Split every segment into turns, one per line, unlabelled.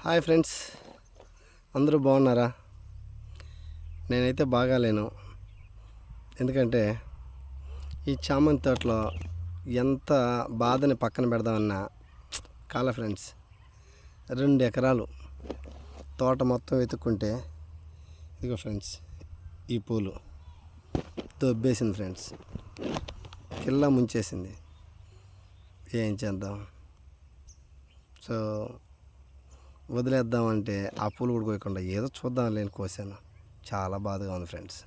Hi friends. అందరూ బాగున్నారా? నేనైతే బాగాలేను. ఎందుకంటే ఈ చామంతి తోటలో ఎంత బాధని పక్కన పెడదామన్నా కాల ఫ్రెండ్స్. రెండు ఎకరాలు తోట మొత్తం వెతుక్కుంటే ఇదిగో ఫ్రెండ్స్ ఈ పూలు దొబ్బేసింది ఫ్రెండ్స్. కిల్లా ముంచేసింది. ఏం చేద్దాం? సో వదిలేద్దామంటే ఆ పూలు కూడా కోయకుండా ఏదో చూద్దాం లేని కోసాను. చాలా బాధగా ఉంది ఫ్రెండ్స్.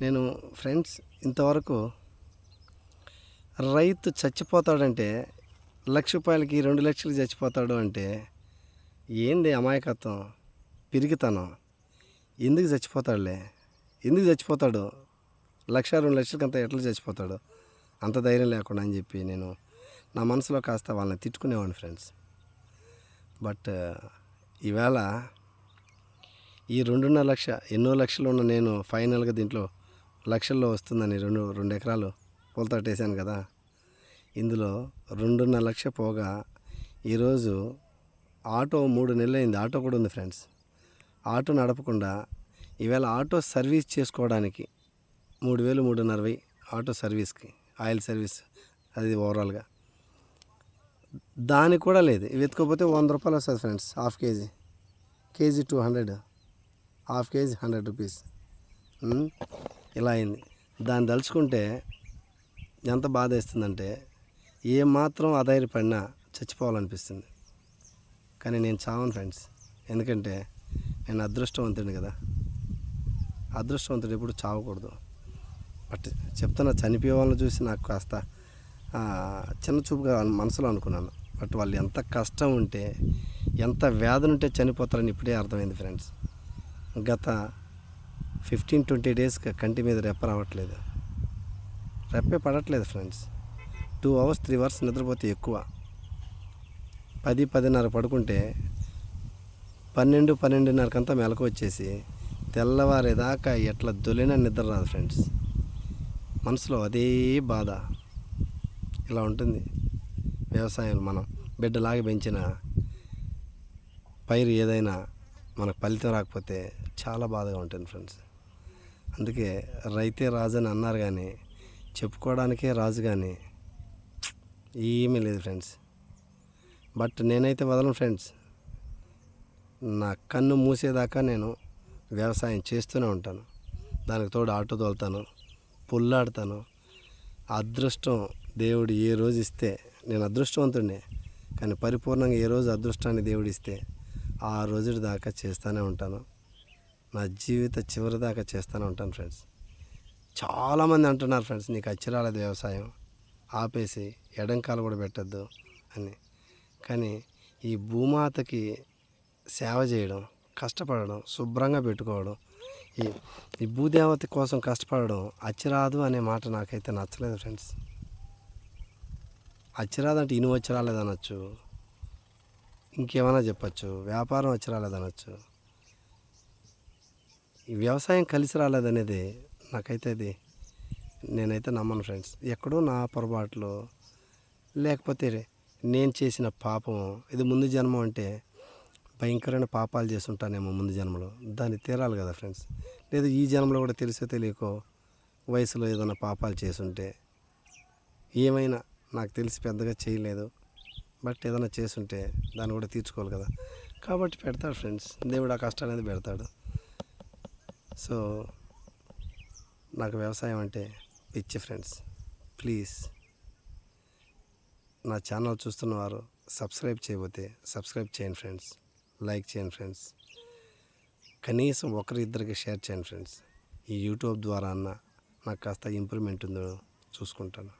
నేను ఫ్రెండ్స్ ఇంతవరకు రైతు చచ్చిపోతాడంటే లక్ష రూపాయలకి రెండు లక్షలు చచ్చిపోతాడు అంటే ఏంది అమాయకత్వం? పిరిగితనం ఎందుకు చచ్చిపోతాడులే? ఎందుకు చచ్చిపోతాడు? లక్ష రెండు లక్షలకంత ఎట్లా చచ్చిపోతాడు? అంత ధైర్యం లేకుండా అని చెప్పి నేను నా మనసులో కాస్త వాళ్ళని తిట్టుకునేవాడిని ఫ్రెండ్స్. బట్ ఈవేళ ఈ రెండున్నర లక్ష ఎన్నో లక్షలు ఉన్న నేను ఫైనల్గా దీంట్లో లక్షల్లో వస్తుందని రెండు రెండు ఎకరాలు పూలతోటేసాను కదా. ఇందులో రెండున్నర లక్ష పోగా ఈరోజు ఆటో మూడు నెలలు అయింది ఆటో కూడా ఉంది ఫ్రెండ్స్. ఆటో నడపకుండా ఈవేళ ఆటో సర్వీస్ చేసుకోవడానికి మూడు వేలు మూడున్నర వెయ్యి ఆటో సర్వీస్కి ఆయిల్ సర్వీస్ అది ఓవరాల్గా. దానికి కూడా లేదు. ఇవి ఎత్తుకోపోతే వంద రూపాయలు వస్తుంది friends half kg. Kg two hundred half kg hundred rupees. ఇలా అయింది. దాన్ని తలుచుకుంటే ఎంత బాధ వేస్తుందంటే ఏ మాత్రం అధైర్యపడినా చచ్చిపోవాలనిపిస్తుంది. కానీ నేను చావను ఫ్రెండ్స్. ఎందుకంటే నేను అదృష్టవంతుడిని కదా. అదృష్టవంతుడు ఎప్పుడు చావకూడదు. బట్ చెప్తున్నా చనిపోయే వాళ్ళని చూసి నాకు కాస్త చిన్న చూపుగా మనసులో అనుకున్నాను. బట్ వాళ్ళు ఎంత కష్టం ఉంటే ఎంత వ్యాధులు ఉంటే చనిపోతారని ఇప్పుడే అర్థమైంది ఫ్రెండ్స్. గత ఫిఫ్టీన్ ట్వంటీ డేస్గా కంటి మీద రెప్ప రావట్లేదు. రెప్పే పడట్లేదు friends. Two hours three hours నిద్రపోతే ఎక్కువ. పది పదిన్నర పడుకుంటే పన్నెండు పన్నెండున్నరకంతా మెలకు వచ్చేసి తెల్లవారేదాకా ఎట్లా దొలినా నిద్ర రాదు ఫ్రెండ్స్. మనసులో అదే బాధ. ఇలా ఉంటుంది. వ్యవసాయం మనం బిడ్డలాగా పెంచిన పైరు ఏదైనా మనకు ఫలితం రాకపోతే చాలా బాధగా ఉంటుంది ఫ్రెండ్స్. అందుకే రైతే రాజు అని అన్నారు కానీ చెప్పుకోవడానికే రాజు కానీ ఏమీ లేదు ఫ్రెండ్స్. బట్ నేనైతే వదలను ఫ్రెండ్స్. నా కన్ను మూసేదాకా నేను వ్యవసాయం చేస్తూనే ఉంటాను. దానికి తోడు ఆటో తోలుతాను పుల్లాడతాను. అదృష్టం దేవుడు ఏ రోజు ఇస్తే నేను అదృష్టవంతుడినే కానీ పరిపూర్ణంగా ఏ రోజు అదృష్టాన్ని దేవుడు ఇస్తే ఆ రోజు దాకా చేస్తూనే ఉంటాను. నా జీవిత చివరి దాకా చేస్తూనే ఉంటాను ఫ్రెండ్స్. చాలామంది అంటున్నారు ఫ్రెండ్స్ నీకు అచ్చిరాలేదు వ్యవసాయం ఆపేసి ఎడంకాలు కూడా పెట్టద్దు అని. కానీ ఈ భూమాతకి సేవ చేయడం కష్టపడడం శుభ్రంగా పెట్టుకోవడం ఈ ఈ భూదేవత కోసం కష్టపడడం అచ్చిరాదు అనే మాట నాకైతే నచ్చలేదు ఫ్రెండ్స్. వచ్చి రాదంటే ఇనుము వచ్చి రాలేదనొచ్చు ఇంకేమైనా చెప్పచ్చు. వ్యాపారం వచ్చి రాలేదనొచ్చు ఈ వ్యవసాయం కలిసి రాలేదనేది నాకైతే అది నేనైతే నమ్మను ఫ్రెండ్స్. ఎక్కడో నా పొరపాట్లు లేకపోతే నేను చేసిన పాపం ఇది ముందు జన్మ అంటే భయంకరమైన పాపాలు చేస్తుంటానేమో ముందు జన్మలో. దాన్ని తీరాలి కదా ఫ్రెండ్స్. లేదు ఈ జన్మలో కూడా తెలిసో తెలియకో వయసులో ఏదైనా పాపాలు చేసుంటే ఏమైనా నాకు తెలిసి పెద్దగా చేయలేదు. బట్ ఏదైనా చేసుంటే దాన్ని కూడా తీర్చుకోవాలి కదా. కాబట్టి పెడతాడు ఫ్రెండ్స్. దేవుడు ఆ కష్టం అనేది పెడతాడు. సో నాకు వ్యవసాయం అంటే పిచ్చి ఫ్రెండ్స్. ప్లీజ్. నా ఛానల్ చూస్తున్న వారు సబ్స్క్రైబ్ చేయబోతే సబ్స్క్రైబ్ చేయండి ఫ్రెండ్స్. లైక్ చేయండి ఫ్రెండ్స్. కనీసం ఒకరిద్దరికి షేర్ చేయండి ఫ్రెండ్స్. ఈ యూట్యూబ్ ద్వారా అన్న నాకు కాస్త ఇంప్రూవ్మెంట్ ఉందో చూసుకుంటాను.